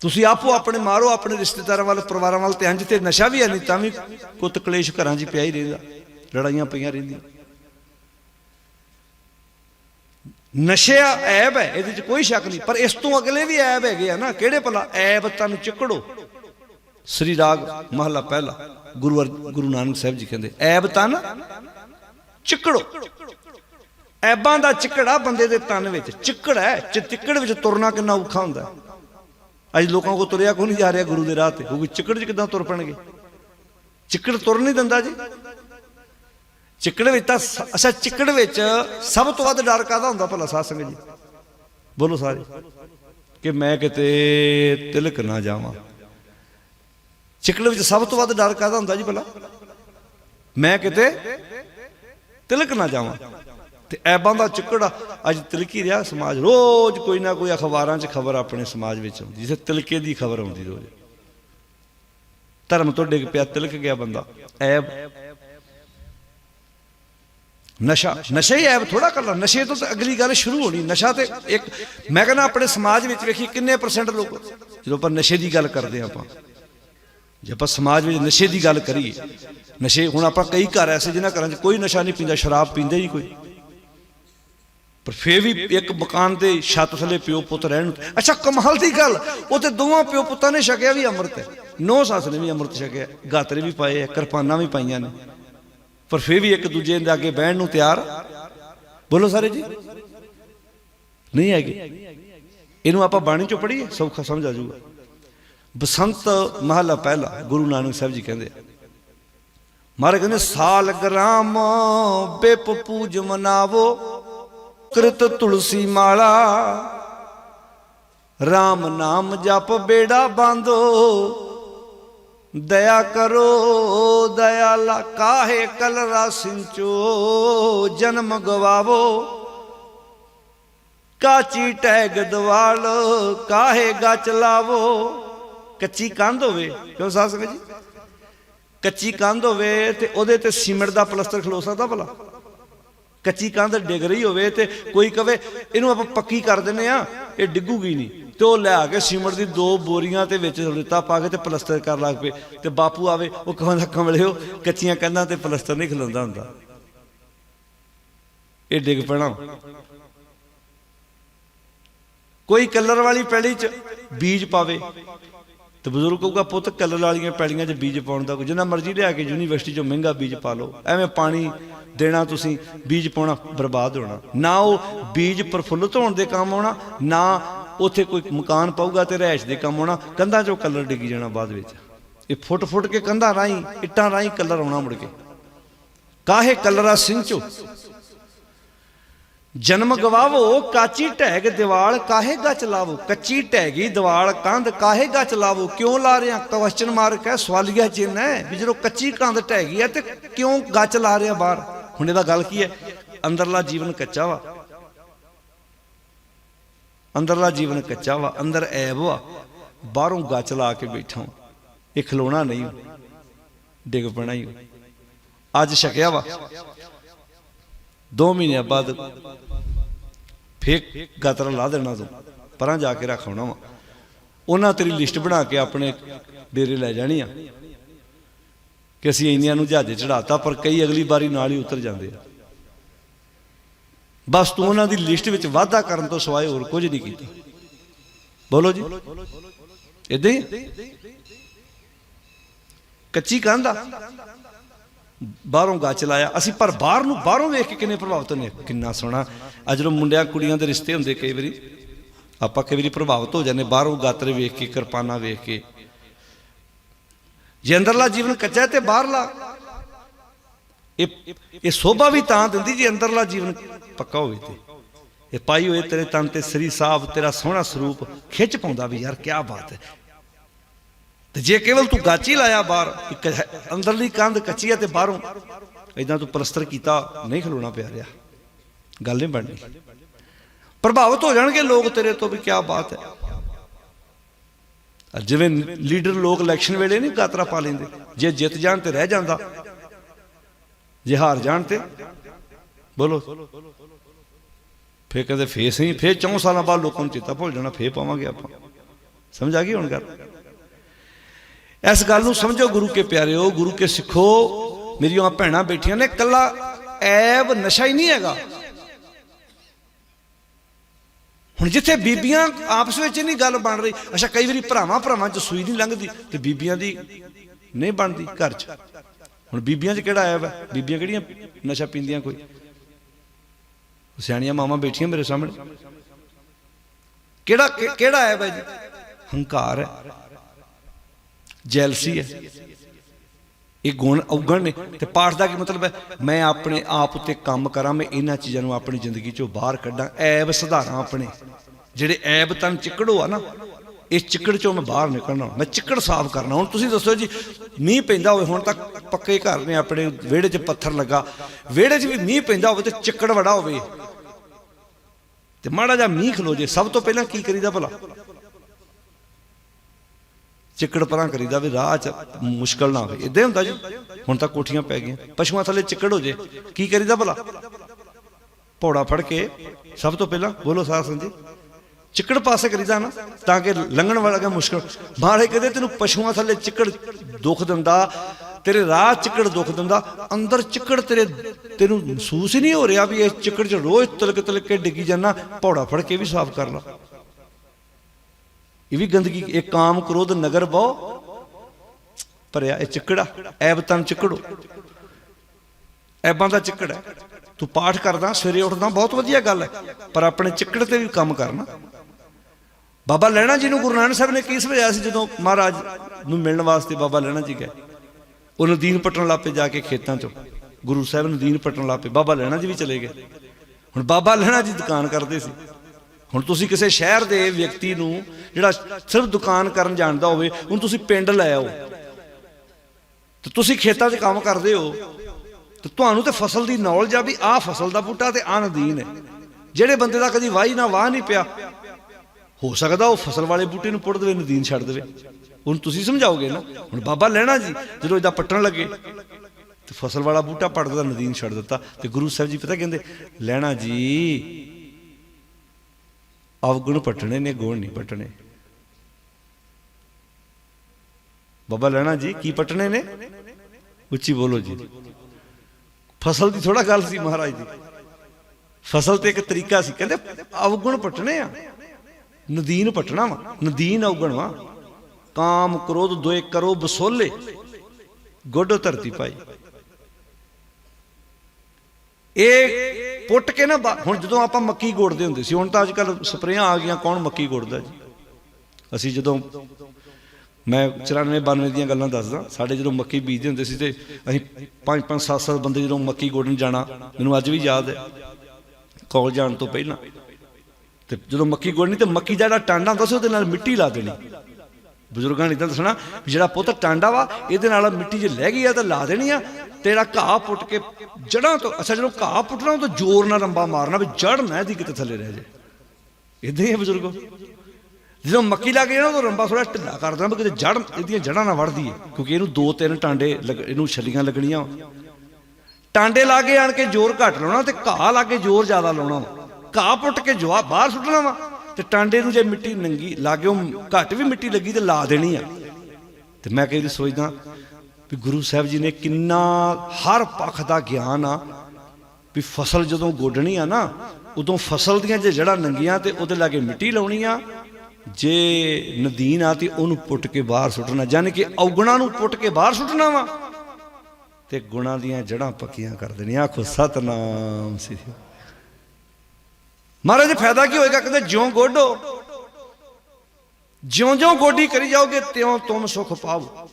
ਤੁਸੀਂ ਆਪੋ ਆਪਣੇ ਮਾਰੋ, ਆਪਣੇ ਰਿਸ਼ਤੇਦਾਰਾਂ ਵੱਲ, ਪਰਿਵਾਰਾਂ ਵੱਲ ਧਿਆਨ ਅੰਜ ਨਸ਼ਾ ਵੀ ਹੈ ਨਹੀਂ, ਤਾਂ ਵੀ ਕੁੱਤ ਕਲੇਸ਼ ਘਰਾਂ 'ਚ ਪਿਆ ਹੀ ਰਹਿੰਦਾ। ਲੜਾਈਆਂ ਪਈਆਂ ਰਹਿੰਦੀਆਂ। ਨਸ਼ਾ ਐਬ ਹੈ, ਇਹਦੇ 'ਚ ਕੋਈ ਸ਼ੱਕ ਨਹੀਂ। ਪਰ ਇਸ ਤੋਂ ਅਗਲੇ ਵੀ ਐਬ ਹੈਗੇ ਆ ਨਾ, ਕਿਹੜੇ ਭਲਾ? ਐਬ ਤਨ ਚਿਕੜੋ। ਸ੍ਰੀ ਰਾਗ ਮਹਲਾ ਪਹਿਲਾ, ਗੁਰੂ ਅਰ- ਗੁਰੂ ਨਾਨਕ ਸਾਹਿਬ ਜੀ ਕਹਿੰਦੇ, ਐਬ ਤਨ ਚਿਕੜੋ। ਐਬਾਂ ਦਾ ਚਿਕੜਾ ਬੰਦੇ ਦੇ ਤਨ ਵਿੱਚ, ਚਿਕੜ ਹੈ ਚ ਚਿਕੜ ਵਿੱਚ ਤੁਰਨਾ ਕਿੰਨਾ ਔਖਾ ਹੁੰਦਾ ਹੈ। ਅੱਜ ਲੋਕਾਂ ਕੋ ਤੁਰਿਆ ਕੋ ਨਹੀਂ ਜਾ ਰਿਹਾ ਗੁਰੂ ਦੇ ਰਾਹ ਤੇ? ਕਿਉਂਕਿ ਚਿਕੜ 'ਚ ਕਿਦਾਂ ਤੁਰ ਪੈਣਗੇ? ਚਿਕੜ ਤੁਰ ਨਹੀਂ ਦਿੰਦਾ ਜੀ। ਚਿਕੜ ਵਿੱਚ ਤਾਂ ਅੱਛਾ, ਚਿਕੜ ਵਿੱਚ ਸਭ ਤੋਂ ਵੱਧ ਡਰ ਕਾਦਾ ਹੁੰਦਾ ਭਲਾ ਸਾਧ ਸੰਗਤ ਜੀ? ਬੋਲੋ ਸਾਰੇ। ਕਿ ਮੈਂ ਕਿਤੇ ਤਿਲਕ ਨਾ ਜਾਵਾਂ। ਚਿਕੜ ਵਿੱਚ ਸਭ ਤੋਂ ਵੱਧ ਡਰ ਕਾਦਾ ਹੁੰਦਾ ਜੀ ਭਲਾ? ਮੈਂ ਕਿਤੇ ਤਿਲਕ ਨਾ ਜਾਵਾਂ। ਤੇ ਐਬਾਂ ਦਾ ਚਿੱਕੜ ਅੱਜ ਤਿਲਕੀ ਰਿਹਾ ਸਮਾਜ, ਰੋਜ਼ ਕੋਈ ਨਾ ਕੋਈ ਅਖਬਾਰਾਂ 'ਚ ਖਬਰ ਆਪਣੇ ਸਮਾਜ ਵਿੱਚ ਆਉਂਦੀ ਜਿਸੇ ਤਿਲਕੇ ਦੀ ਖਬਰ ਆਉਂਦੀ ਰੋਜ਼। ਧਰਮ ਤੋਂ ਡਿੱਗ ਪਿਆ, ਤਿਲਕ ਗਿਆ ਬੰਦਾ। ਐਬ। ਨਸ਼ਾ, ਨਸ਼ੇ ਹੀ ਐਬ ਥੋੜਾ ਕਰਨਾ, ਨਸ਼ੇ ਤੋਂ ਅਗਲੀ ਗੱਲ ਸ਼ੁਰੂ ਹੋਣੀ। ਨਸ਼ਾ ਤੇ ਇੱਕ, ਮੈਂ ਕਹਿੰਦਾ ਆਪਣੇ ਸਮਾਜ ਵਿੱਚ ਵੇਖੀ ਕਿੰਨੇ ਪਰਸੈਂਟ ਲੋਕ, ਜਦੋਂ ਆਪਾਂ ਨਸ਼ੇ ਦੀ ਗੱਲ ਕਰਦੇ ਹਾਂ ਆਪਾਂ। ਜੇ ਆਪਾਂ ਸਮਾਜ ਵਿੱਚ ਨਸ਼ੇ ਦੀ ਗੱਲ ਕਰੀਏ, ਨਸ਼ੇ ਹੁਣ ਆਪਾਂ ਕਈ ਘਰ ਐਸੇ ਜਿਨ੍ਹਾਂ ਘਰਾਂ 'ਚ ਕੋਈ ਨਸ਼ਾ ਨਹੀਂ ਪੀਂਦਾ, ਸ਼ਰਾਬ ਪੀਂਦੇ ਹੀ ਕੋਈ। ਪਰ ਫੇਰ ਵੀ ਇੱਕ ਮਕਾਨ ਦੇ ਛੱਤ ਥੱਲੇ ਪਿਓ ਪੁੱਤ ਰਹਿਣ ਅੱਛਾ, ਕਮਾਲ ਦੀ ਗੱਲ। ਉਹ ਤੇ ਦੋਵਾਂ ਪਿਓ ਪੁੱਤਾਂ ਨੇ ਛਕਿਆ ਵੀ ਅੰਮ੍ਰਿਤ। ਹੈ ਨੌ ਸੱਸ ਨੇ ਵੀ ਅੰਮ੍ਰਿਤ ਛਕਿਆ। ਗਾਤਰੇ ਵੀ ਪਾਏ ਆ, ਕਿਰਪਾਨਾਂ ਵੀ ਪਾਈਆਂ ਨੇ। ਪਰ ਫੇਰ ਵੀ ਇੱਕ ਦੂਜੇ ਦੇ ਅੱਗੇ ਬਹਿਣ ਨੂੰ ਤਿਆਰ। ਬੋਲੋ ਸਾਰੇ ਜੀ। ਨਹੀਂ ਹੈਗੇ। ਇਹਨੂੰ ਆਪਾਂ ਬਾਣੀ ਚੋਂ ਪੜ੍ਹੀਏ, ਸੌਖਾ ਸਮਝ ਆ ਜਾਊਗਾ। ਬਸੰਤ ਮਹਲਾ ਪਹਿਲਾ, ਗੁਰੂ ਨਾਨਕ ਸਾਹਿਬ ਜੀ ਕਹਿੰਦੇ ਮਹਾਰਾਜ ਕਹਿੰਦੇ, ਸਾਲ ਗ੍ਰਾਮ ਬਿਪ ਪੂਜ ਮਨਾਵੋ ਕ੍ਰਿਤ ਤੁਲਸੀ ਮਾਲਾ। RAM ਨਾਮ ਜਪ ਬੇੜਾ ਬਾਂਧੋ। ਦਇਆ ਕਰੋ, ਦਇਆਲਾ ਕਾਹੇ ਕਲਰਾ ਸਿੰਚੋ। ਜਨਮ ਗਵਾਵੋ। ਕਾਚੀ ਟੈਗ ਦਵਾਲ, ਕਾਹੇ ਗੱਚ ਲਾਵੋ। ਕੱਚੀ ਕੰਧ ਹੋਵੇ, ਕਿਉਂ ਸਾਧ ਜੀ? ਕੱਚੀ ਕੰਧ ਹੋਵੇ ਤੇ ਉਹਦੇ ਤੇ ਸੀਮੈਂਟ ਦਾ ਪਲਸਤਰ ਖਲੋ ਸਕਦਾ ਭਲਾ? ਕੱਚੀ ਕੰਧ ਡਿੱਗ ਰਹੀ ਹੋਵੇ ਤੇ ਕੋਈ ਕਵੇ, ਇਹਨੂੰ ਆਪਾਂ ਪੱਕੀ ਕਰ ਦਿੰਨੇ ਆ ਇਹ ਡਿੱਗੂਗੀ ਨਹੀਂ। ਤੇ ਉਹ ਲੈ ਕੇ ਸੀਮੈਂਟ ਦੀ ਦੋ ਬੋਰੀਆਂ ਤੇ ਵਿੱਚ ਰੇਤਾ ਪਾ ਕੇ ਤੇ ਪਲਸਤਰ ਕਰ ਲੱਗ ਪਏ। ਤੇ ਬਾਪੂ ਆਵੇ, ਉਹ ਕਹਿੰਦਾ ਕਮਲਿਓ ਕੱਚੀਆਂ ਕੰਧਾਂ ਤੇ ਪਲਸਤਰ ਨਹੀਂ ਖਲੋਂਦਾ ਹੁੰਦਾ। ਇਹ ਡਿੱਗ ਪੈਣਾ। ਕੋਈ ਕਲਰ ਵਾਲੀ ਪੈਲੀ 'ਚ ਬੀਜ ਪਾਵੇ। ਤੇ ਬਜ਼ੁਰਗ ਕਹੂਗਾ, ਪੁੱਤ, ਕਲਰ ਵਾਲੀਆਂ ਪੈਲੀਆਂ 'ਚ ਬੀਜ ਪਾਉਣ ਦਾ ਕੋਈ ਜਿੰਨਾ ਮਰਜ਼ੀ ਲਿਆ ਕੇ ਯੂਨੀਵਰਸਿਟੀ 'ਚੋਂ ਮਹਿੰਗਾ ਬੀਜ ਪਾ ਲਓ। ਐਵੇਂ ਪਾਣੀ ਦੇਣਾ ਤੁਸੀਂ, ਬੀਜ ਪਾਉਣਾ, ਬਰਬਾਦ ਹੋਣਾ। ਨਾ ਉਹ ਬੀਜ ਪ੍ਰਫੁੱਲਤ ਹੋਣ ਦੇ ਕੰਮ ਆਉਣਾ, ਨਾ ਉੱਥੇ ਕੋਈ ਮਕਾਨ ਪਾਊਗਾ ਤੇ ਰਹਿائش ਦੇ ਕੰਮ ਆਉਣਾ, ਕੰਧਾਂ 'ਚੋਂ ਕਲਰ ਡਿੱਗੀ ਜਾਣਾ ਬਾਅਦ ਵਿੱਚ। ਇਹ ਫੁੱਟ ਫੁੱਟ ਕੇ ਕੰਧਾਂ ਰਾਈ ਇੱਟਾਂ ਰਾਈ ਕਲਰ ਆਉਣਾ ਮੁੜ ਕੇ। ਕਾਹੇ ਕਲਰਾ ਸਿੰਚੋ? ਜਨਮ ਗਵਾਵੋ, ਕਾਚੀ ਢਹਿ ਦੀਵਾਲ, ਕਾਹੇ ਗੱਚ ਲਾਵੋ? ਕੱਚੀ ਢਹਿ ਗਈ ਦੀਵਾਲ, ਕੰਧ ਕਾਹੇ ਗੱਚ ਲਾਵੋ? ਕਿਉਂ ਲਾ ਰਿਆ ਕੁਐਸਚਨ ਮਾਰਕ ਹੈ, ਸਵਾਲੀਆ ਚਿੰਨ ਹੈ। ਵੀ ਜਦੋਂ ਕੱਚੀ ਕੰਧ ਢਹਿ ਗਈ ਹੈ ਤੇ ਕਿਉਂ ਗੱਚ ਲਾ ਰਿਆ ਬਾਹਰ? ਹੁਣ ਇਹਦਾ ਗੱਲ ਕੀ ਹੈ? ਅੰਦਰਲਾ ਜੀਵਨ ਕੱਚਾ ਵਾ। ਅੰਦਰਲਾ ਜੀਵਨ ਕੱਚਾ ਵਾ, ਅੰਦਰ ਐਬ ਵਾ। ਬਾਹਰੋਂ ਗੱਚ ਲਾ ਕੇ ਬੈਠਾ ਇਹ ਖਲੋਣਾ ਨਹੀਂ ਡਿੱਗ ਪੈਣਾ ਹੀ ਅੱਜ ਛਕਿਆ ਵਾ। ਦੋ ਮਹੀਨਿਆਂ ਬਾਅਦ ਫੇਕ ਗਾਤਰਾ ਲਾ ਦੇਣਾ ਤੂੰ। ਪਰਾਂ ਜਾ ਕੇ ਰੱਖ ਆਉਣਾ ਵਾ। ਉਹਨਾਂ ਤੇਰੀ ਲਿਸਟ ਬਣਾ ਕੇ ਆਪਣੇ ਡੇਰੇ ਲੈ ਜਾਣੀ ਆ। ਕਿ ਅਸੀਂ ਇੰਨੀਆਂ ਨੂੰ ਜਹਾਜ਼ੇ ਚੜਾਤਾ ਪਰ ਕਈ ਅਗਲੀ ਵਾਰੀ ਨਾਲ ਹੀ ਉਤਰ ਜਾਂਦੇ ਆ। ਬਸ ਤੂੰ ਉਹਨਾਂ ਦੀ ਲਿਸਟ ਵਿੱਚ ਵਾਧਾ ਕਰਨ ਤੋਂ ਸਿਵਾਏ ਹੋਰ ਕੁਝ ਨਹੀਂ ਕੀਤਾ। ਬੋਲੋ ਜੀ। ਇਦਾਂ ਹੀ ਕੱਚੀ ਕੰਧ ਆ। ਬਾਹਰੋਂ ਗੱਚ ਲਾਇਆ। ਅਸੀਂ ਪਰ ਬਾਹਰ ਨੂੰ ਬਾਹਰੋਂ ਵੇਖ ਕੇ ਕਿੰਨੇ ਪ੍ਰਭਾਵਿਤ ਨੇ ਕਿੰਨਾ ਸੋਹਣਾ। ਆ ਜਦੋਂ ਮੁੰਡਿਆਂ ਕੁੜੀਆਂ ਦੇ ਰਿਸ਼ਤੇ ਹੁੰਦੇ ਕਈ ਵਾਰੀ, ਆਪਾਂ ਕਈ ਵਾਰੀ ਪ੍ਰਭਾਵਿਤ ਹੋ ਜਾਂਦੇ ਬਾਹਰੋਂ ਗਾਤਰੇ ਵੇਖ ਕੇ, ਕਿਰਪਾਨਾਂ ਵੇਖ ਕੇ। ਜੇ ਅੰਦਰਲਾ ਜੀਵਨ ਕੱਚਾ ਹੈ ਤੇ ਬਾਹਰਲਾ। ਇਹ ਇਹ ਸੋਭਾ ਵੀ ਤਾਂ ਦਿੰਦੀ ਜੇ ਅੰਦਰਲਾ ਜੀਵਨ ਪੱਕਾ ਹੋਵੇ ਤੇ। ਇਹ ਪਾਈ ਹੋਏ ਤੇਰੇ ਤਨ ਤੇ ਸ੍ਰੀ ਸਾਹਿਬ ਤੇਰਾ ਸੋਹਣਾ ਸਰੂਪ ਖਿੱਚ ਪਾਉਂਦਾ ਵੀ ਯਾਰ ਕੀ ਬਾਤ ਹੈ। ਤੇ ਜੇ ਕੇਵਲ ਤੂੰ ਗਾਚੀ ਲਾਇਆ ਬਾਹਰ ਅੰਦਰਲੀ ਕੰਧ ਕੱਚੀ ਹੈ ਤੇ ਬਾਹਰੋਂ ਇਦਾਂ ਤੂੰ ਪਲਸਤਰ ਕੀਤਾ, ਨਹੀਂ ਖਲੋਣਾ ਪਿਆ ਰਿਹਾ। ਗੱਲ ਨਹੀਂ ਬਣਨੀ। ਪ੍ਰਭਾਵਿਤ ਹੋ ਜਾਣਗੇ ਲੋਕ ਤੇਰੇ ਤੋਂ ਵੀ ਕੀ ਬਾਤ ਹੈ। ਜਿਵੇਂ ਲੀਡਰ ਲੋਕ ਇਲੈਕਸ਼ਨ ਵੇਲੇ ਨਹੀਂ ਗਾਤਰਾ ਪਾ ਲੈਂਦੇ, ਜੇ ਜਿੱਤ ਜਾਣ ਤੇ ਰਹਿ ਜਾਂਦਾ, ਜੇ ਹਾਰ ਜਾਣ ਤੇ, ਬੋਲੋ। ਫੇਰ ਕਹਿੰਦੇ ਫੇਸ ਨਹੀਂ ਫੇਰ 4 ਸਾਲਾਂ ਬਾਅਦ ਲੋਕਾਂ ਨੂੰ ਚੇਤਾ ਭੁੱਲ ਜਾਣਾ, ਫੇਰ ਪਾਵਾਂਗੇ ਆਪਾਂ। ਸਮਝ ਆ ਗਈ ਹੁਣ ਗੱਲ? ਇਸ ਗੱਲ ਨੂੰ ਸਮਝੋ ਗੁਰੂ ਕੇ ਪਿਆਰਿਓ, ਗੁਰੂ ਕੇ ਸਿੱਖੋ। ਮੇਰੀਆਂ ਭੈਣਾਂ ਬੈਠੀਆਂ ਨੇ ਕੱਲਾ ਐਬ ਨਸ਼ਾ ਹੀ ਨਹੀਂ ਹੈਗਾ। ਹੁਣ ਜਿੱਥੇ ਬੀਬੀਆਂ ਆਪਸ ਵਿੱਚ ਨਹੀਂ ਗੱਲ ਬਣ ਰਹੀ, ਅੱਛਾ, ਕਈ ਵਾਰੀ ਭਰਾਵਾਂ ਭਰਾਵਾਂ ਚ ਸੂਈ ਨਹੀਂ ਲੰਘਦੀ ਤੇ ਬੀਬੀਆਂ ਦੀ ਨਹੀਂ ਬਣਦੀ ਘਰ 'ਚ। ਹੁਣ ਬੀਬੀਆਂ 'ਚ ਕਿਹੜਾ ਐਬ ਹੈ ਬੀਬੀਆਂ ਕਿਹੜੀਆਂ ਨਸ਼ਾ ਪੀਂਦੀਆਂ ਕੋਈ? ਸਿਆਣੀਆਂ ਮਾਵਾਂ ਬੈਠੀਆਂ ਮੇਰੇ ਸਾਹਮਣੇ। ਕਿਹੜਾ ਕਿਹੜਾ ਐਬ ਹੈ ਜੀ? ਹੰਕਾਰ ਹੈ। ਜੈਲਸੀ ਹੈ। ਇਹ ਗੁਣ ਔਗਣ ਨੇ। ਤੇ ਪਾਠ ਦਾ ਕੀ ਮਤਲਬ ਹੈ? ਮੈਂ ਆਪਣੇ ਆਪ ਉੱਤੇ ਕੰਮ ਕਰਾਂ, ਮੈਂ ਇਹਨਾਂ ਚੀਜ਼ਾਂ ਨੂੰ ਆਪਣੀ ਜ਼ਿੰਦਗੀ ਚੋਂ ਬਾਹਰ ਕੱਢਾਂ। ਐਬ ਸੁਧਾਰਾਂ ਆਪਣੇ। ਜਿਹੜੇ ਐਬ ਤਨ ਚਿੱਕੜੋ ਆ ਨਾ ਇਸ ਚਿੱਕੜ ਚੋਂ ਮੈਂ ਬਾਹਰ ਨਿਕਲਣਾ, ਮੈਂ ਚਿੱਕੜ ਸਾਫ਼ ਕਰਨਾ। ਹੁਣ ਤੁਸੀਂ ਦੱਸੋ ਜੀ, ਮੀਂਹ ਪੈਂਦਾ ਹੋਵੇ, ਹੁਣ ਤੱਕ ਪੱਕੇ ਘਰ ਨੇ ਆਪਣੇ, ਵਿਹੜੇ 'ਚ ਪੱਥਰ ਲੱਗਾ। ਵਿਹੜੇ 'ਚ ਵੀ ਮੀਂਹ ਪੈਂਦਾ ਹੋਵੇ ਤੇ ਚਿੱਕੜ ਵੜਾ ਹੋਵੇ। ਤੇ ਮਾੜਾ ਜਿਹਾ ਮੀਂਹ ਖਲੋ ਜੇ, ਸਭ ਤੋਂ ਪਹਿਲਾਂ ਕੀ ਕਰੀਦਾ ਭਲਾ? ਚਿੱਕੜ ਪਰਾਂ ਕਰੀਦਾ ਵੀ ਰਾਹ 'ਚ ਮੁਸ਼ਕਲ ਨਾ ਹੋਵੇ। ਇਦਾਂ ਹੁੰਦਾ ਜੀ। ਹੁਣ ਤਾਂ ਕੋਠੀਆਂ ਪੈ ਗਈਆਂ। ਪਸ਼ੂਆਂ ਥੱਲੇ ਚਿੱਕੜ ਹੋ ਜੇ। ਕੀ ਕਰੀਦਾ ਭਲਾ? ਪੌੜਾ ਫੜ ਕੇ ਸਭ ਤੋਂ ਪਹਿਲਾਂ ਬੋਲੋ ਸਾਧ ਸੰਗਤ ਜੀ। ਚਿੱਕੜ ਪਾਸੇ ਕਰੀਦਾ ਨਾ, ਤਾਂ ਕਿ ਲੰਘਣ ਵਾਲਾ ਕਾ ਮੁਸ਼ਕਲ। ਬਾਹਰੇ ਕਹਦੇ, ਤੈਨੂੰ ਪਸ਼ੂਆਂ ਥੱਲੇ ਚਿੱਕੜ ਦੁੱਖ ਦਿੰਦਾ, ਤੇਰੇ ਰਾਹ ਚਿੱਕੜ ਦੁੱਖ ਦਿੰਦਾ, ਅੰਦਰ ਚਿੱਕੜ ਤੇਰੇ, ਤੈਨੂੰ ਮਹਿਸੂਸ ਹੀ ਨਹੀਂ ਹੋ ਰਿਹਾ ਵੀ ਇਹ ਚਿੱਕੜ 'ਚ ਰੋਜ਼ ਤਲਕ ਤਲਕ ਕੇ ਡਿੱਗੀ ਜਾਂਦਾ। ਪੌੜਾ ਫੜ ਕੇ ਵੀ ਸਾਫ਼ ਕਰ ਲਾ। ਇਹ ਵੀ ਗੰਦਗੀ, ਇਹ ਕਾਮ ਕ੍ਰੋਧ ਨਗਰ ਬਹੁ ਭਰਿਆ, ਇਹ ਚਿੱਕੜਾ ਐਬ ਤਨ ਚਿੱਕੜੋ। ਐਬਾਂ ਦਾ ਚਿੱਕੜ ਹੈ। ਤੂੰ ਪਾਠ ਕਰਦਾ, ਸਵੇਰੇ ਉੱਠਦਾ, ਬਹੁਤ ਵਧੀਆ ਗੱਲ ਹੈ। ਪਰ ਆਪਣੇ ਚਿੱਕੜ ਤੇ ਵੀ ਕੰਮ ਕਰਨਾ। ਬਾਬਾ ਲੈਣਾ ਜੀ ਨੂੰ ਗੁਰੂ ਨਾਨਕ ਸਾਹਿਬ ਨੇ ਕੀ ਸਮਝਾਇਆ ਸੀ, ਜਦੋਂ ਮਹਾਰਾਜ ਨੂੰ ਮਿਲਣ ਵਾਸਤੇ ਬਾਬਾ ਲੈਣਾ ਜੀ ਗਏ? ਉਹ ਨਦੀਨ ਪਟਣ ਲਾਪੇ ਜਾ ਕੇ ਖੇਤਾਂ ਚੋਂ, ਗੁਰੂ ਸਾਹਿਬ ਨਦੀਨ ਪਟਣ ਲਾਪੇ, ਬਾਬਾ ਲੈਣਾ ਜੀ ਵੀ ਚਲੇ ਗਏ। ਹੁਣ ਬਾਬਾ ਲੈਣਾ ਜੀ ਦੁਕਾਨ ਕਰਦੇ ਸੀ। ਹੁਣ ਤੁਸੀਂ ਕਿਸੇ ਸ਼ਹਿਰ ਦੇ ਵਿਅਕਤੀ ਨੂੰ ਜਿਹੜਾ ਸਿਰਫ ਦੁਕਾਨ ਕਰਨ ਜਾਣਦਾ ਹੋਵੇ, ਹੁਣ ਤੁਸੀਂ ਪਿੰਡ ਲੈ ਆਓ। ਤੇ ਤੁਸੀਂ ਖੇਤਾਂ 'ਚ ਕੰਮ ਕਰਦੇ ਹੋ, ਤੇ ਤੁਹਾਨੂੰ ਤੇ ਫਸਲ ਦੀ ਨੌਲੇਜ ਆ ਵੀ ਆਹ ਫਸਲ ਦਾ ਬੂਟਾ ਤੇ ਆਹ ਨਦੀਨ ਹੈ। ਜਿਹੜੇ ਬੰਦੇ ਦਾ ਕਦੀ ਵਾਹੀ ਨਾ ਵਾਹ ਨਹੀਂ ਪਿਆ, ਹੋ ਸਕਦਾ ਉਹ ਫਸਲ ਵਾਲੇ ਬੂਟੇ ਨੂੰ ਪੁੱਟ ਦੇਵੇ, ਨਦੀਨ ਛੱਡ ਦੇਵੇ। ਹੁਣ ਤੁਸੀਂ ਸਮਝਾਓਗੇ ਨਾ, ਹੁਣ ਬਾਬਾ ਲੈਣਾ ਜੀ, ਜਦੋਂ ਇਹਦਾ ਪੱਟਣ ਲੱਗੇ, ਤੇ ਫਸਲ ਵਾਲਾ ਬੂਟਾ ਪੱਟਦਾ ਨਦੀਨ ਛੱਡ ਦਿੱਤਾ। ਤੇ ਗੁਰੂ ਸਾਹਿਬ ਜੀ ਪਤਾ ਕਹਿੰਦੇ, ਲੈਣਾ ਜੀ ਅਵਗੁਣ ਪਟਣੇ ਨੇ, ਗੁਣ ਨਹੀਂ ਪਟਣੇ। ਬਾਬਾ ਲੈਣਾ ਜੀ, ਕੀ ਪਟਣੇ ਨੇ? ਉੱਚੀ ਬੋਲੋ ਜੀ। ਫਸਲ ਦੀ ਥੋੜਾ ਗੱਲ ਸੀ ਮਹਾਰਾਜ ਦੀ। ਫਸਲ ਤੇ ਇੱਕ ਤਰੀਕਾ ਸੀ, ਕਹਿੰਦੇ ਅਵਗੁਣ ਪਟਣੇ ਆ। ਨਦੀਨ ਪਟਣਾ ਵਾ, ਨਦੀਨ ਅਵਗੁਣ ਵਾ। ਕਾਮ ਕ੍ਰੋਧ ਦੋਏ ਕਰੋ, ਬਸੋਲੇ। ਗੋਡੋ ਧਰਤੀ ਪਾਈ। ਇਹ ਪੁੱਟ ਕੇ ਨਾ ਹੁਣ ਜਦੋਂ ਆਪਾਂ ਮੱਕੀ ਗੋੜਦੇ ਹੁੰਦੇ ਸੀ, ਹੁਣ ਤਾਂ ਅੱਜ ਕੱਲ ਸਪਰੇਆਂ ਆ ਗਈਆਂ, ਕੌਣ ਮੱਕੀ ਗੋੜਦਾ ਜੀ? ਅਸੀਂ ਜਦੋਂ ਮੈਂ 94 92 ਦੀਆਂ ਗੱਲਾਂ ਦੱਸਦਾ, ਸਾਡੇ ਜਦੋਂ ਮੱਕੀ ਬੀਜਦੇ ਹੁੰਦੇ ਸੀ ਤੇ ਅਸੀਂ 5 5 7 7 ਬੰਦੇ ਜਦੋਂ ਮੱਕੀ ਗੋੜਨ ਜਾਣਾ, ਮੈਨੂੰ ਅੱਜ ਵੀ ਯਾਦ ਹੈ ਕਾਲਜ ਜਾਣ ਤੋਂ ਪਹਿਲਾਂ। ਤੇ ਜਦੋਂ ਮੱਕੀ ਗੋੜਨੀ, ਤੇ ਮੱਕੀ ਦਾ ਜਿਹੜਾ ਟਾਂਡਾ ਹੁੰਦਾ ਸੀ, ਉਹਦੇ ਨਾਲ ਮਿੱਟੀ ਲਾ ਦੇਣੀ। ਬਜ਼ੁਰਗਾਂ ਨੇ ਇਦਾਂ ਦੱਸਣਾ ਵੀ ਜਿਹੜਾ ਪੁੱਤ ਟਾਂਡਾ ਵਾ, ਇਹਦੇ ਨਾਲ ਮਿੱਟੀ ਜੇ ਲੈ ਗਈ ਆ ਤਾਂ ਲਾ ਦੇਣੀ ਆ। ਤੇਰਾ ਘਾਹ ਪੁੱਟ ਕੇ ਜੜਾਂ ਤੋਂ, ਅੱਛਾ ਜਦੋਂ ਘਾਹ ਪੁੱਟਣਾ ਉਹ ਤਾਂ ਜ਼ੋਰ ਨਾਲ ਰੰਬਾ ਮਾਰਨਾ ਵੀ ਜੜ ਨਾ ਇਹਦੀ ਕਿਤੇ ਥੱਲੇ ਰਹਿ ਜਾਏ। ਇਦਾਂ ਹੀ ਹੈ ਬਜ਼ੁਰਗੋ। ਜਦੋਂ ਮੱਕੀ ਲੱਗ ਜਾਣਾ ਉਹ ਰੰਬਾ ਥੋੜਾ ਢਿੱਲਾ ਕਰ ਦੇਣਾ ਕਿਤੇ ਜੜ, ਇਹਦੀਆਂ ਜੜਾਂ ਨਾ ਵੜਦੀ ਹੈ ਕਿਉਂਕਿ ਇਹਨੂੰ ਦੋ ਤਿੰਨ ਟਾਂਡੇ ਲੱਗ- ਇਹਨੂੰ ਛੱਲੀਆਂ ਲੱਗਣੀਆਂ। ਟਾਂਡੇ ਲਾ ਕੇ ਆਣ ਕੇ ਜ਼ੋਰ ਘੱਟ ਲਾਉਣਾ ਤੇ ਘਾਹ ਲਾ ਕੇ ਜ਼ੋਰ ਜ਼ਿਆਦਾ ਲਾਉਣਾ ਵਾ। ਘਾਹ ਪੁੱਟ ਕੇ ਜਵਾ, ਬਾਹਰ ਸੁੱਟਣਾ ਵਾ। ਤੇ ਟਾਂਡੇ ਨੂੰ ਜੇ ਮਿੱਟੀ ਨੰਗੀ ਲਾਗੇ ਉਹ ਘੱਟ ਵੀ ਮਿੱਟੀ ਲੱਗੀ ਤੇ ਲਾ ਦੇਣੀ ਆ। ਤੇ ਮੈਂ ਕਈ ਸੋਚਦਾ ਵੀ ਗੁਰੂ ਸਾਹਿਬ ਜੀ ਨੇ ਕਿੰਨਾ ਹਰ ਪੱਖ ਦਾ ਗਿਆਨ ਆ ਵੀ ਫਸਲ ਜਦੋਂ ਗੋਡਣੀ ਆ ਨਾ, ਉਦੋਂ ਫਸਲ ਦੀਆਂ ਜੇ ਜੜਾਂ ਨੰਗੀਆਂ ਤੇ ਉਹਦੇ ਲਾਗੇ ਮਿੱਟੀ ਲਾਉਣੀ ਆ। ਜੇ ਨਦੀਨ ਆ ਤੇ ਉਹਨੂੰ ਪੁੱਟ ਕੇ ਬਾਹਰ ਸੁੱਟਣਾ ਯਾਨੀ ਕਿ ਔਗਣਾ ਨੂੰ ਪੁੱਟ ਕੇ ਬਾਹਰ ਸੁੱਟਣਾ ਵਾ। ਤੇ ਗੁਣਾ ਦੀਆਂ ਜੜਾਂ ਪੱਕੀਆਂ ਕਰ ਦੇਣੀਆਂ। ਆਖੋ ਸਤਨਾਮ ਸ੍ਰੀ ਮਹਾਰਾਜ, ਫਾਇਦਾ ਕੀ ਹੋਏਗਾ? ਕਹਿੰਦੇ ਜਿਉਂ ਗੋਡੋ ਜਿਉਂ-ਜਿਉਂ ਗੋਡੀ ਕਰੀ ਜਾਓਗੇ, ਤਿਉਂ ਤੁਮ ਸੁਖ ਪਾਓ।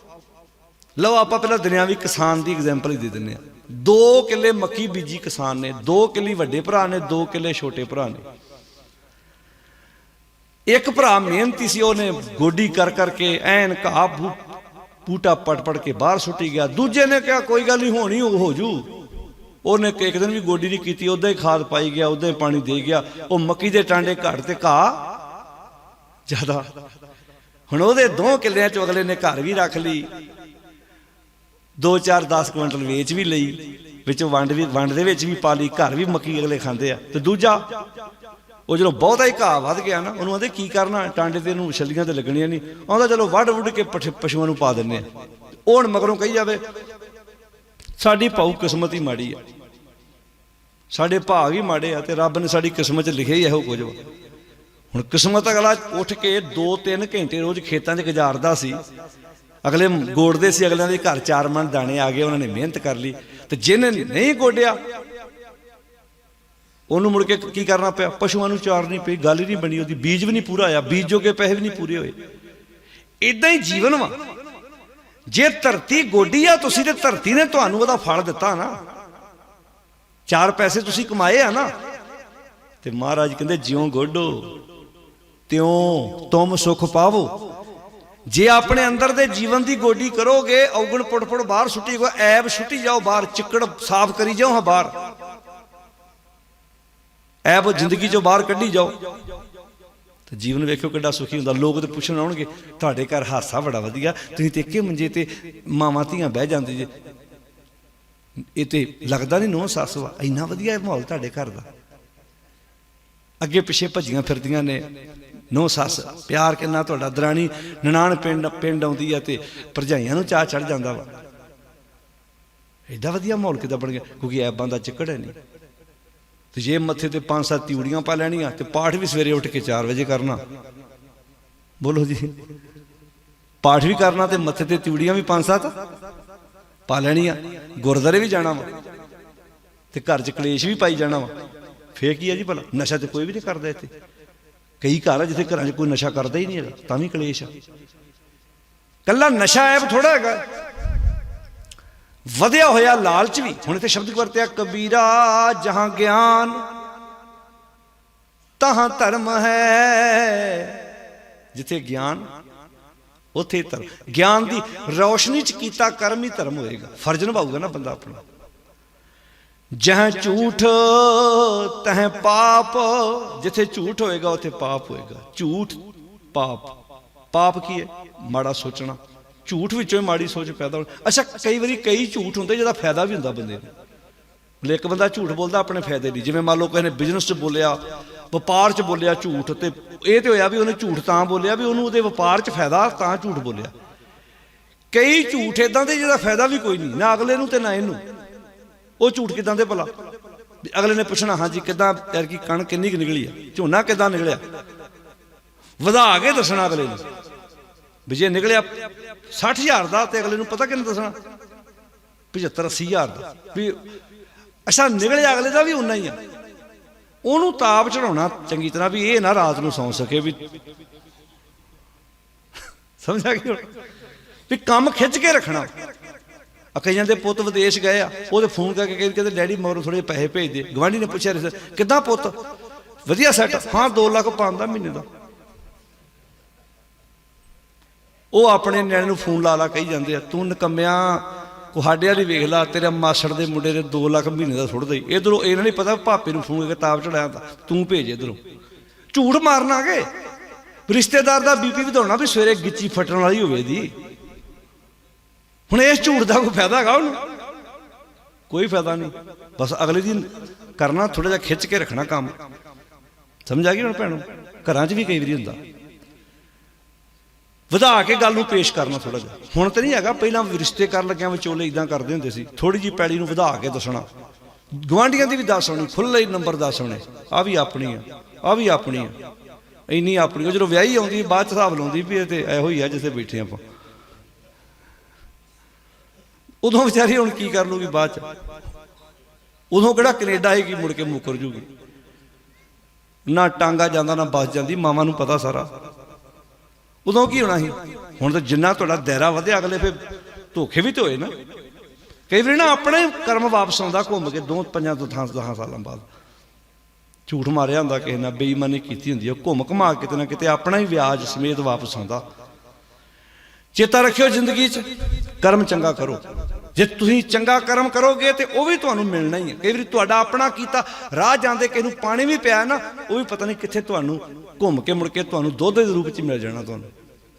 ਲਓ, ਆਪਾਂ ਪਹਿਲਾਂ ਦੁਨਿਆਵੀ ਕਿਸਾਨ ਦੀ ਐਗਜ਼ਾਮਪਲ ਹੀ ਦੇ ਦਿੰਨੇ ਆ ਦੋ ਕਿੱਲੇ ਮੱਕੀ ਬੀਜੀ ਕਿਸਾਨ ਨੇ, ਦੋ ਕਿੱਲੇ ਵੱਡੇ ਭਰਾ ਨੇ, ਦੋ ਕਿੱਲੇ ਛੋਟੇ ਭਰਾ ਨੇ। ਇੱਕ ਭਰਾ ਮਿਹਨਤੀ ਸੀ, ਉਹਨੇ ਗੋਡੀ ਕਰ ਕਰਕੇ ਐਨ ਘਾਹ, ਬੂ- ਬੂਟਾ ਪੜ ਪੜ ਕੇ ਬਾਹਰ ਸੁੱਟੀ ਗਿਆ। ਦੂਜੇ ਨੇ ਕਿਹਾ, ਕੋਈ ਗੱਲ ਨਹੀਂ ਹੋਣੀ ਉਹ ਹੋ ਜੂ। ਉਹਨੇ ਇੱਕ ਦਿਨ ਵੀ ਗੋਡੀ ਨਹੀਂ ਕੀਤੀ ਉਦਾਂ ਹੀ ਖਾਦ ਪਾਈ ਗਿਆ ਉਦਾਂ ਹੀ ਪਾਣੀ ਦੇ ਗਿਆ, ਉਹ ਮੱਕੀ ਦੇ ਟਾਂਡੇ ਘੜ ਤੇ ਘਾਹ ਜ਼ਿਆਦਾ। ਹੁਣ ਉਹਦੇ ਦੋ ਕਿੱਲਿਆਂ ਚੋਂ ਅਗਲੇ ਨੇ ਘਰ ਵੀ ਰੱਖ ਲਈ 2-4 10 ਕੁਇੰਟਲ ਵੇਚ ਵੀ ਲਈ, ਵਿੱਚੋਂ ਵੰਡ ਵੀ ਵੰਡ ਦੇ ਵਿੱਚ ਵੀ ਪਾ ਲਈ ਘਰ ਵੀ ਮੱਕੀ ਅਗਲੇ ਖਾਂਦੇ ਆ। ਤੇ ਦੂਜਾ, ਉਹ ਜਦੋਂ ਬਹੁਤਾ ਹੀ ਘਾਹ ਵੱਧ ਗਿਆ ਨਾ, ਉਹਨੂੰ ਆਂਦੇ ਕੀ ਕਰਨਾ, ਟਾਂਡੇ ਤੇ ਇਹਨੂੰ ਛੱਲੀਆਂ ਤੇ ਲੱਗਣੀਆਂ ਨਹੀਂ, ਆਉਂਦਾ ਚਲੋ ਵੱਢ ਵੁੱਢ ਕੇ ਪਠ- ਪਸ਼ੂਆਂ ਨੂੰ ਪਾ ਦਿੰਨੇ ਆ। ਉਹ ਹੁਣ ਮਗਰੋਂ ਕਹੀ ਜਾਵੇ ਸਾਡੀ ਭਾਊ ਕਿਸਮਤ ਹੀ ਮਾੜੀ ਆ। ਸਾਡੇ ਭਾਗ ਹੀ ਮਾੜੇ ਆ ਤੇ ਰੱਬ ਨੇ ਸਾਡੀ ਕਿਸਮਤ 'ਚ ਲਿਖਿਆ ਹੀ ਇਹੋ ਕੁਝ ਵਾ। ਹੁਣ ਕਿਸਮਤ ਅਗਲਾ ਉੱਠ ਕੇ 2-3 ਘੰਟੇ ਰੋਜ਼ ਖੇਤਾਂ 'ਚ ਗੁਜ਼ਾਰਦਾ ਸੀ। ਅਗਲੇ ਗੋੜਦੇ ਸੀ, ਅਗਲਿਆਂ ਦੇ ਘਰ ਚਾਰ ਮਣ ਦਾਣੇ ਆ ਗਏ, ਉਹਨਾਂ ਨੇ ਮਿਹਨਤ ਕਰ ਲਈ। ਤੇ ਜਿਹਨੇ ਨਹੀਂ ਗੋਡਿਆ, ਉਹਨੂੰ ਮੁੜ ਕੇ ਕੀ ਕਰਨਾ ਪਿਆ? ਪਸ਼ੂਆਂ ਨੂੰ ਚਾਰਨੀ ਪਈ, ਗੱਲ ਹੀ ਨਹੀਂ ਬਣੀ ਉਹਦੀ, ਬੀਜ ਵੀ ਨਹੀਂ ਪੂਰਾ ਆਇਆ ਬੀਜ ਜੋਗੇ ਪੈਸੇ ਵੀ ਨਹੀਂ ਪੂਰੇ ਹੋਏ। ਇਦਾਂ ਹੀ ਜੀਵਨ ਵਾ। ਜੇ ਧਰਤੀ ਗੋਡੀ ਆ, ਤੁਸੀਂ ਤੇ ਧਰਤੀ ਨੇ ਤੁਹਾਨੂੰ ਉਹਦਾ ਫਲ ਦਿੱਤਾ ਨਾ। ਚਾਰ ਪੈਸੇ ਤੁਸੀਂ ਕਮਾਏ ਆ ਨਾ। ਤੇ ਮਹਾਰਾਜ ਕਹਿੰਦੇ, ਜਿਉਂ ਗੋਡੋ, ਤਿਉ ਤੁਮ ਸੁਖ ਪਾਵੋ। ਜੇ ਆਪਣੇ ਅੰਦਰ ਦੇ ਜੀਵਨ ਦੀ ਗੋਡੀ ਕਰੋਗੇ, ਔਗਣ ਪੁੜ-ਪੁੜ ਬਾਹਰ ਸੁੱਟੀ ਗੋ ਐਬ ਸੁੱਟੀ ਜਾਓ, ਬਾਹਰ ਚਿੱਕੜ ਸਾਫ਼ ਕਰੀ ਜਾਓ, ਹਾਂ ਬਾਹਰ। ਐਬ ਜ਼ਿੰਦਗੀ ਚੋਂ ਬਾਹਰ ਕੱਢੀ ਜਾਓ। ਤੇ ਜੀਵਨ ਵੇਖਿਓ ਕਿੱਡਾ ਸੁਖੀ ਹੁੰਦਾ। ਲੋਕ ਤੇ ਪੁੱਛਣ ਆਉਣਗੇ, ਤੁਹਾਡੇ ਘਰ ਹਾਸਾ ਬੜਾ ਵਧੀਆ, ਤੁਸੀਂ ਤੇ ਇੱਕੇ ਮੰਜੇ ਤੇ ਮਾਵਾਂ ਧੀਆਂ ਬਹਿ ਜਾਂਦੇ ਜੇ। ਇਹ ਤੇ ਲੱਗਦਾ ਨਹੀਂ ਨੋ ਸੱਸ ਵਾ, ਇੰਨਾ ਵਧੀਆ ਇਹ ਮਾਹੌਲ ਤੁਹਾਡੇ ਘਰ ਦਾ। ਅੱਗੇ ਪਿੱਛੇ ਭੱਜੀਆਂ ਫਿਰਦੀਆਂ ਨੇ। ਨੋ ਸੱਸ, ਪਿਆਰ ਕਿੰਨਾ ਤੁਹਾਡਾ, ਦਰਾਣੀ ਨਨਾਣ ਪਿੰਡ ਪਿੰਡ ਆਉਂਦੀ ਆ ਤੇ ਭਰਜਾਈਆਂ ਨੂੰ ਚਾਹ ਚੜ ਜਾਂਦਾ ਵਾ। ਐਡਾ ਵਧੀਆ ਮਾਹੌਲ ਕਿਦਾਂ ਬਣ ਗਿਆ, ਕਿਉਂਕਿ ਐਬਾਂ ਦਾ ਚਿੱਕੜ ਹੈ ਨਹੀਂ। ਤੇ ਜੇ ਮੱਥੇ ਤੇ ਪੰਜ ਸੱਤ ਤਿਉੜੀਆਂ ਪਾ ਲੈਣੀਆਂ ਤੇ ਪਾਠ ਵੀ ਸਵੇਰੇ ਉੱਠ ਕੇ 4 ਵਜੇ ਕਰਨਾ। ਬੋਲੋ ਜੀ। ਪਾਠ ਵੀ ਕਰਨਾ ਤੇ ਮੱਥੇ ਤੇ ਤਿਉੜੀਆਂ ਵੀ ਪੰਜ ਸੱਤ ਪਾ ਲੈਣੀਆਂ। ਗੁਰਦਾਰੇ ਵੀ ਜਾਣਾ ਵਾ ਤੇ ਘਰ 'ਚ ਕਲੇਸ਼ ਵੀ ਪਾਈ ਜਾਣਾ ਵਾ। ਫੇਰ ਕੀ ਹੈ ਜੀ ਭਲਾ? ਨਸ਼ਾ ਤੇ ਕੋਈ ਵੀ ਨਹੀਂ ਕਰਦਾ ਇੱਥੇ। ਕਈ ਘਰ ਆ ਜਿੱਥੇ ਘਰਾਂ 'ਚ ਕੋਈ ਨਸ਼ਾ ਕਰਦਾ ਹੀ ਨਹੀਂ ਹੈਗਾ, ਤਾਂ ਵੀ ਕਲੇਸ਼ ਆ। ਕੱਲਾ ਨਸ਼ਾ ਐਬ ਥੋੜਾ ਹੈਗਾ। ਵਧਿਆ ਹੋਇਆ ਲਾਲਚ ਵੀ। ਹੁਣ ਇੱਥੇ ਸ਼ਬਦ ਵਰਤਿਆ, ਕਬੀਰਾ ਜਹਾਂ ਗਿਆਨ, ਤਹਾਂ ਧਰਮ ਹੈ। ਜਿੱਥੇ ਗਿਆਨ, ਉਥੇ ਧਰਮ। ਗਿਆਨ ਦੀ ਰੌਸ਼ਨੀ ਚ ਕੀਤਾ ਕਰਮ ਹੀ ਧਰਮ ਹੋਏਗਾ। ਫਰਜ਼ ਨਿਭਾਊਗਾ ਨਾ ਬੰਦਾ ਆਪਣਾ। ਜਹਾਂ ਝੂਠ, ਤਹ ਪਾਪ। ਜਿੱਥੇ ਝੂਠ ਹੋਏਗਾ, ਉਥੇ ਪਾਪ ਹੋਏਗਾ। ਝੂਠ, ਪਾਪ। ਪਾਪ ਕੀ ਹੈ? ਮਾੜਾ ਸੋਚਣਾ। ਝੂਠ ਵਿੱਚੋਂ ਹੀ ਮਾੜੀ ਸੋਚ ਪੈਦਾ ਹੋ ਅੱਛਾ, ਕਈ ਵਾਰੀ ਕਈ ਝੂਠ ਹੁੰਦੇ ਜਿਹਦਾ ਫਾਇਦਾ ਵੀ ਹੁੰਦਾ ਬੰਦੇ ਨੂੰ। ਹੁਣ ਇੱਕ ਬੰਦਾ ਝੂਠ ਬੋਲਦਾ, ਆਪਣੇ ਫਾਇਦੇ ਲਈ ਜਿਵੇਂ ਮੰਨ ਲਓ ਕਿਸੇ ਨੇ ਬਿਜ਼ਨਸ 'ਚ ਬੋਲਿਆ, ਵਪਾਰ 'ਚ ਬੋਲਿਆ ਝੂਠ ਤੇ ਇਹ ਤੇ ਹੋਇਆ ਵੀ ਉਹਨੇ ਝੂਠ ਤਾਂ ਬੋਲਿਆ ਵੀ ਉਹਨੂੰ ਉਹਦੇ ਵਪਾਰ 'ਚ ਫਾਇਦਾ ਤਾਂ ਝੂਠ ਬੋਲਿਆ। ਕਈ ਝੂਠ ਇਦਾਂ ਦੇ ਜਿਹਦਾ ਫਾਇਦਾ ਵੀ ਕੋਈ ਨਹੀਂ, ਨਾ ਅਗਲੇ ਨੂੰ ਤੇ ਨਾ ਇਹਨੂੰ। ਉਹ ਝੂਠ ਕਿਦਾਂ ਦੇ ਭਲਾ? ਵੀ ਅਗਲੇ ਨੇ ਪੁੱਛਣਾ ਹਾਂਜੀ ਕਿਦਾਂ, ਯਾਰ ਕੀ ਕਣ ਕਿੰਨੀ ਕੁ ਨਿਕਲੀ ਆ? ਝੋਨਾ ਕਿਦਾਂ ਨਿਕਲਿਆ? ਵਧਾ ਕੇ ਦੱਸਣਾ ਅਗਲੇ ਨੂੰ। ਵੀ ਜੇ ਨਿਕਲਿਆ 60000 ਦਾ ਤੇ ਅਗਲੇ ਨੂੰ ਪਤਾ ਕਿੰਨਾ ਦੱਸਣਾ? 75 80000 ਦਾ। ਵੀ ਅੱਛਾ, ਨਿਕਲਿਆ ਅਗਲੇ ਦਾ ਵੀ ਉਨਾ ਹੀ ਆ। ਉਹਨੂੰ ਤਾਪ ਚੜਾਉਣਾ ਚੰਗੀ ਤਰ੍ਹਾਂ ਵੀ ਇਹ ਨਾ ਰਾਤ ਨੂੰ ਸੌਂ ਸਕੇ ਵੀ ਸਮਝਿਆ ਕਿ ਵੀ ਕੰਮ ਖਿੱਚ ਕੇ ਰੱਖਣਾ। ਆ ਕਈਆਂ ਦੇ ਪੁੱਤ ਵਿਦੇਸ਼ ਗਏ ਆ, ਉਹਦੇ ਫੋਨ ਕਰਕੇ ਕਹਿੰਦੇ ਕਹਿੰਦੇ, ਡੈਡੀ ਮਗਰੋਂ ਥੋੜੇ ਪੈਸੇ ਭੇਜ ਦੇ। ਗਵਾਂਢੀ ਨੇ ਪੁੱਛਿਆ ਕਿੱਦਾਂ ਪੁੱਤ? ਵਧੀਆ ਸੈੱਟ ਹਾਂ 2 ਲੱਖ ਪਾਉਂਦਾ ਮਹੀਨੇ ਦਾ। ਉਹ ਆਪਣੇ ਨਿਆਣੇ ਨੂੰ ਫੋਨ ਲਾ ਲਾ ਕਹੀ ਜਾਂਦੇ ਆ, ਤੂੰ ਨਕਮਿਆ ਕੁਹਾੜਿਆਂ ਦੀ ਵੇਖ ਲਾ, ਤੇਰੇ ਮਾਸੜ ਦੇ ਮੁੰਡੇ ਦੇ 2 ਲੱਖ ਮਹੀਨੇ ਦਾ ਸੁੱਟਦਾ ਹੀ ਇਧਰੋਂ ਇਹਨਾਂ ਨਹੀਂ ਪਤਾ ਭਾਪੇ ਨੂੰ ਫੋਨ ਕਰਕੇ ਤਾਪ ਚੜਾਇਆ ਤਾਂ, ਤੂੰ ਭੇਜ ਇਧਰੋਂ। ਝੂਠ ਮਾਰਨਾ ਕੇ ਰਿਸ਼ਤੇਦਾਰ ਦਾ ਬੀਪੀ ਵਧਾਉਣਾ ਵੀ ਸਵੇਰੇ ਗਿੱਚੀ ਫਟਣ ਵਾਲੀ ਹੋਵੇ ਦੀ ਹੁਣ ਇਸ ਝੂਠ ਦਾ ਕੋਈ ਫਾਇਦਾ ਹੈਗਾ ਉਹਨੂੰ? ਕੋਈ ਫਾਇਦਾ ਨਹੀਂ। ਬਸ ਅਗਲੇ ਦਿਨ ਕਰਨਾ ਥੋੜਾ ਜਿਹਾ ਖਿੱਚ ਕੇ ਰੱਖਣਾ ਕੰਮ। ਸਮਝ ਆ ਗਈ ਹੁਣ ਭੈਣੋ? ਘਰਾਂ 'ਚ ਵੀ ਕਈ ਵਾਰੀ ਹੁੰਦਾ। ਵਧਾ ਕੇ ਗੱਲ ਨੂੰ ਪੇਸ਼ ਕਰਨਾ ਥੋੜਾ ਜਿਹਾ। ਹੁਣ ਤਾਂ ਨਹੀਂ ਹੈਗਾ, ਪਹਿਲਾਂ ਰਿਸ਼ਤੇ ਕਰਨ ਲੱਗਿਆਂ ਵਿਚੋਲੇ ਇਦਾਂ ਕਰਦੇ ਹੁੰਦੇ ਸੀ। ਥੋੜੀ ਜੀ ਪੈੜੀ ਨੂੰ ਵਧਾ ਕੇ ਦੱਸਣਾ। ਗਵਾਂਢੀਆਂ ਦੀ ਵੀ ਦੱਸ ਹੋਣੀ ਖੁੱਲੇ ਨੰਬਰ ਦੱਸ ਹੋਣੇ ਆ ਵੀ ਆਪਣੀ ਆ ਆ ਵੀ ਆਪਣੀ ਆ। ਇੰਨੀ ਆਪਣੀ ਉਹ ਜਦੋਂ ਵਿਆਹੀ ਆਉਂਦੀ, ਬਾਅਦ ਚ ਹਿਸਾਬ ਲਾਉਂਦੀ ਵੀ ਇਹ ਤੇ ਇਹੋ ਹੀ ਆ ਜਿੱਥੇ ਬੈਠੇ ਆਪਾਂ। ਉਦੋਂ ਵਿਚਾਰੀ ਹੁਣ ਕੀ ਕਰ ਲੂਗੀ ਬਾਅਦ ਚ? ਉਦੋਂ ਕਿਹੜਾ ਕੈਨੇਡਾ ਆਏਗੀ ਮੁੜ ਕੇ ਮੁੱਕਰ ਜੂਗੀ। ਨਾ ਟਾਂਗਾ ਜਾਂਦਾ, ਨਾ ਬੱਸ ਜਾਂਦੀ, ਮਾਵਾਂ ਨੂੰ ਪਤਾ ਸਾਰਾ। ਉਦੋਂ ਕੀ ਹੋਣਾ ਸੀ? ਹੁਣ ਤਾਂ ਜਿੰਨਾ ਤੁਹਾਡਾ ਦਾਇਰਾ ਵਧਿਆ, ਅਗਲੇ ਫੇ ਧੋਖੇ ਵੀ ਤੇ ਹੋਏ ਨਾ। ਕਈ ਵਾਰੀ ਨਾ ਆਪਣੇ ਕਰਮ ਵਾਪਸ ਆਉਂਦਾ ਘੁੰਮ ਕੇ, ਦੋ ਪੰਜਾਂ ਤੋਂ ਥਾਂ ਦਸਾਂ ਸਾਲਾਂ ਬਾਅਦ। ਝੂਠ ਮਾਰਿਆ ਹੁੰਦਾ ਕਿਸੇ ਨਾਲ, ਬੇਈਮਾਨੀ ਕੀਤੀ ਹੁੰਦੀ ਹੈ ਘੁੰਮ ਘਮਾ ਕਿਤੇ ਨਾ ਕਿਤੇ ਆਪਣਾ ਹੀ ਵਿਆਜ ਸਮੇਤ ਵਾਪਸ ਆਉਂਦਾ। ਚੇਤਾ ਰੱਖਿਓ ਜ਼ਿੰਦਗੀ 'ਚ, ਕਰਮ ਚੰਗਾ ਕਰੋ। ਜੇ ਤੁਸੀਂ ਚੰਗਾ ਕਰਮ ਕਰੋਗੇ ਤੇ ਉਹ ਵੀ ਤੁਹਾਨੂੰ ਮਿਲਣਾ ਹੀ ਹੈ। ਕਈ ਵਾਰੀ ਤੁਹਾਡਾ ਆਪਣਾ ਕੀਤਾ, ਰਾਹ ਜਾਂਦੇ ਕਿਸੇ ਨੂੰ ਪਾਣੀ ਵੀ ਪਿਆ ਨਾ, ਉਹ ਵੀ ਪਤਾ ਨਹੀਂ ਕਿੱਥੇ ਤੁਹਾਨੂੰ ਘੁੰਮ ਕੇ ਮੁੜ ਕੇ ਤੁਹਾਨੂੰ ਦੁੱਧ ਦੇ ਰੂਪ 'ਚ ਮਿਲ ਜਾਣਾ ਤੁਹਾਨੂੰ।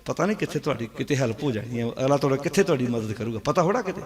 ਪਤਾ ਨਹੀਂ ਕਿੱਥੇ ਤੁਹਾਡੀ ਕਿਤੇ ਹੈਲਪ ਹੋ ਜਾਣੀ ਹੈ, ਅਗਲਾ ਤੁਹਾਡਾ ਕਿੱਥੇ ਤੁਹਾਡੀ ਮਦਦ ਕਰੂਗਾ, ਪਤਾ ਹੋੜਾ ਕਿਤੇ?